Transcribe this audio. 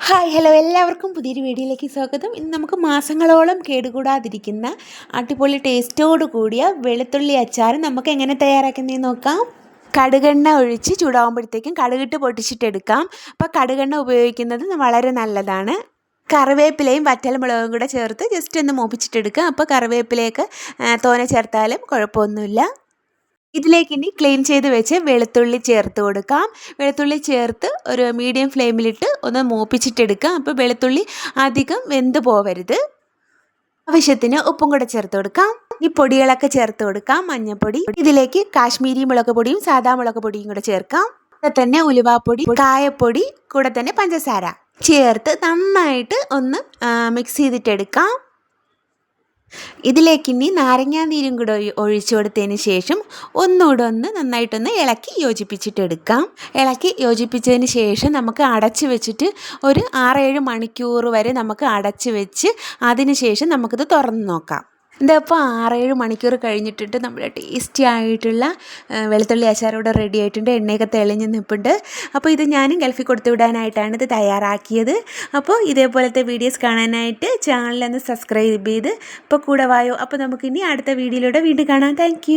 Hi hello എല്ലാവർക്കും പുതിയൊരു വീഡിയോയിലേക്ക് സ്വാഗതം. ഇന്ന് നമുക്ക് മാസങ്ങളോളം കേടുകൂടാതിരിക്കുന്ന അടിപൊളി ടേസ്റ്റോട് കൂടിയ വെളുത്തുള്ളി അച്ചാർ നമുക്ക് എങ്ങനെ തയ്യാറാക്കുന്നതെന്ന് നോക്കാം. കടുകെണ്ണ ഒഴിച്ച് ചൂടാകുമ്പോഴത്തേക്കും കടുകിട്ട് പൊട്ടിച്ചിട്ടെടുക്കാം. അപ്പോൾ കടുകെണ്ണ ഉപയോഗിക്കുന്നത് വളരെ നല്ലതാണ്. കറിവേപ്പിലയും വറ്റൽമുളകും കൂടെ ചേർത്ത് ജസ്റ്റ് ഒന്ന് മൂപ്പിച്ചിട്ടെടുക്കുക അപ്പോൾ കറിവേപ്പിലയൊക്കെ തോനെ ചേർത്താലും കുഴപ്പമൊന്നുമില്ല. ഇതിലേക്ക് ഇനി ക്ലീൻ ചെയ്ത് വെച്ച് വെളുത്തുള്ളി ചേർത്ത് കൊടുക്കാം. വെളുത്തുള്ളി ചേർത്ത് ഒരു മീഡിയം ഫ്ലെയിമിലിട്ട് ഒന്ന് മൂപ്പിച്ചിട്ടെടുക്കാം. അപ്പോൾ വെളുത്തുള്ളി അധികം വെന്ത് പോവരുത്. ആവശ്യത്തിന് ഉപ്പും കൂടെ ചേർത്ത് കൊടുക്കാം. ഈ പൊടികളൊക്കെ ചേർത്ത് കൊടുക്കാം. മഞ്ഞൾപ്പൊടി ഇതിലേക്ക് കാശ്മീരി മുളക് പൊടിയും സാദാ മുളക് പൊടിയും കൂടെ ചേർക്കാം. കൂടെ തന്നെ ഉലുവാപ്പൊടി കായപ്പൊടി കൂടെ തന്നെ പഞ്ചസാര. ചേർത്ത് നന്നായിട്ട് ഒന്ന് മിക്സ് ചെയ്തിട്ടെടുക്കാം. ഇതിലേക്ക് ഇനി നാരങ്ങാനീരും കൂടെ ഒഴിച്ചു കൊടുത്തതിന് ശേഷം ഒന്നുകൂടെ ഒന്ന് നന്നായിട്ടൊന്ന് ഇളക്കി യോജിപ്പിച്ചിട്ടെടുക്കാം. ഇളക്കി യോജിപ്പിച്ചതിന് ശേഷം നമുക്ക് അടച്ച് വെച്ചിട്ട് ഒരു ആറേഴ് മണിക്കൂർ വരെ നമുക്ക് അടച്ച് വെച്ച് അതിന് ശേഷം നമുക്കിത് തുറന്ന് നോക്കാം. ഇതിപ്പോൾ ആറേഴ് മണിക്കൂർ കഴിഞ്ഞിട്ടിട്ട് നമ്മുടെ ടേസ്റ്റി ആയിട്ടുള്ള വെളുത്തുള്ളി അച്ചാറോടെ റെഡി ആയിട്ടുണ്ട്. എണ്ണയൊക്കെ തെളിഞ്ഞ് നിൽപ്പുണ്ട് അപ്പോൾ ഇത് ഞാനും ഗൾഫിൽ കൊടുത്തു വിടാനായിട്ടാണ് ഇത് തയ്യാറാക്കിയത്. അപ്പോൾ ഇതേപോലത്തെ വീഡിയോസ് കാണാനായിട്ട് ചാനലൊന്ന് സബ്സ്ക്രൈബ് ചെയ്ത് ഇപ്പോൾ കൂടെ വായോ. അപ്പോൾ നമുക്കിനി അടുത്ത വീഡിയോയിലൂടെ വീണ്ടും കാണാം. താങ്ക്